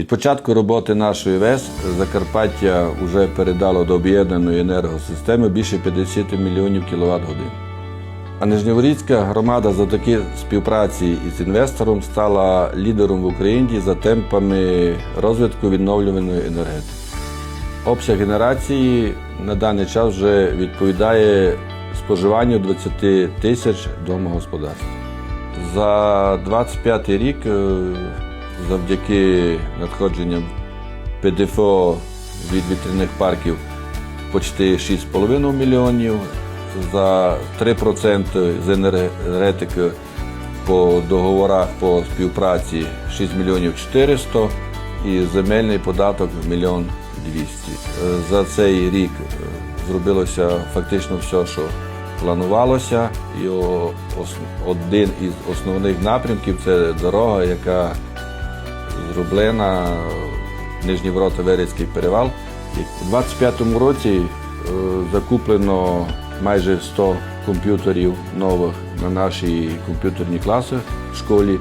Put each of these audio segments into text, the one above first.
Від початку роботи нашої ВЕС Закарпаття вже передало до об'єднаної енергосистеми більше 50 мільйонів кВт годин. А Нижньоворізька громада завдяки співпраці із інвестором стала лідером в Україні за темпами розвитку відновлюваної енергетики. Обсяг генерації на даний час вже відповідає споживанню 20 тисяч домогосподарств. За 25 рік, е, завдяки надходженням ПДФО від вітряних парків почти 6,5 мільйонів, за 3% з енергетики по договорах по співпраці 6 мільйонів 400 і земельний податок мільйон 200. Е, За цей рік е, зробилося фактично все, що планувалося. І один із основних напрямків це дорога, яка зроблена Нижні ворота Верецький перевал. У 25-му році е, закуплено майже 100 комп'ютерів нових на наші комп'ютерні класи в школі.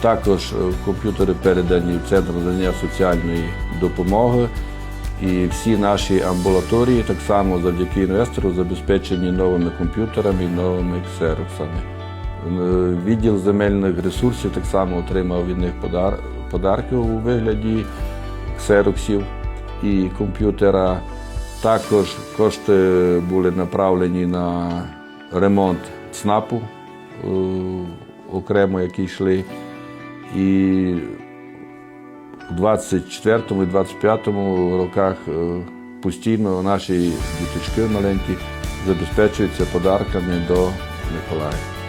Також е, комп'ютери передані в Центр надання соціальної допомоги. І всі наші амбулаторії так само завдяки інвестору забезпечені новими комп'ютерами і новими ксероксами. Е, Відділ земельних ресурсів так само отримав від них подар- подарки у вигляді ксероксів і комп'ютера. Також кошти були направлені на ремонт ЦНАПу, е, окремо, які йшли. І у 24 і 25 роках е, постійно наші діточки маленькі забезпечуються подарками до Миколая.